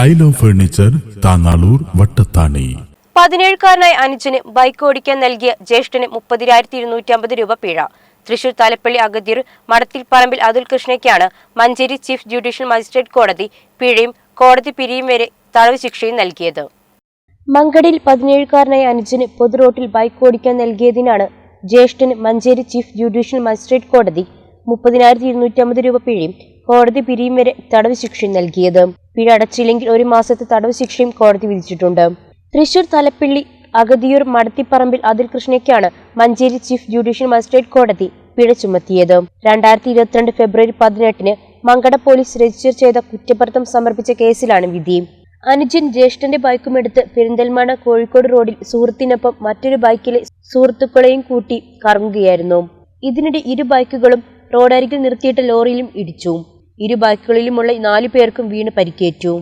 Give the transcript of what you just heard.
Style of furniture Thangalur Vattathani. പതിനേഴുകാരനായ അനുജന് bike ഓടിക്കാൻ നൽകിയ ജ്യേഷ്ഠന് മുപ്പതിനായിരത്തി ഇരുന്നൂറ്റി അമ്പത് രൂപ പിഴ. തൃശൂർ തലപ്പള്ളി അഗതിർ മടത്തിൽ പറമ്പിൽ അതുൽ കൃഷ്ണയ്ക്കാണ് മഞ്ചേരി ചീഫ് ജുഡീഷ്യൽ മജിസ്ട്രേറ്റ് കോടതി പിഴയും കോടതി പിരിയും വരെ തടവ് ശിക്ഷയും നൽകിയത്. മങ്കടിൽ പതിനേഴുകാരനായ അനുജന് പൊതുറോട്ടിൽ ബൈക്ക് ഓടിക്കാൻ നൽകിയതിനാണ് ജ്യേഷ്ഠന് മഞ്ചേരി ചീഫ് ജുഡീഷ്യൽ മജിസ്ട്രേറ്റ് കോടതി മുപ്പതിനായിരത്തി ഇരുന്നൂറ്റി അമ്പത് രൂപ പിഴയും കോടതി പിരിയും വരെ തടവ് ശിക്ഷയും നൽകിയത്. പിഴ അടച്ചില്ലെങ്കിൽ ഒരു മാസത്തെ തടവ് ശിക്ഷയും കോടതി വിധിച്ചിട്ടുണ്ട്. തൃശൂർ തലപ്പിള്ളി അഗതിയൂർ മടത്തിപ്പറമ്പിൽ അതിൽ കൃഷ്ണയ്ക്കാണ് മഞ്ചേരി ചീഫ് ജുഡീഷ്യൽ മജിസ്ട്രേറ്റ് കോടതി പിഴ ചുമത്തിയത്. രണ്ടായിരത്തി ഇരുപത്തിരണ്ട് ഫെബ്രുവരി പതിനെട്ടിന് മങ്കട പോലീസ് രജിസ്റ്റർ ചെയ്ത കുറ്റപത്രം സമർപ്പിച്ച കേസിലാണ് വിധി. അനുജൻ ജ്യേഷ്ഠന്റെ ബൈക്കുമെടുത്ത് പെരിന്തൽമണ്ണ കോഴിക്കോട് റോഡിൽ സുഹൃത്തിനൊപ്പം മറ്റൊരു ബൈക്കിലെ സുഹൃത്തുക്കളെയും കൂട്ടി കറങ്ങുകയായിരുന്നു. ഇതിനിടെ ഇരു ബൈക്കുകളും റോഡരികിൽ നിർത്തിയിട്ട ലോറിയിലും ഇടിച്ചു. ഇരു ബൈക്കുകളിലുമുള്ള നാലു പേർക്കും വീണ് പരിക്കേറ്റു.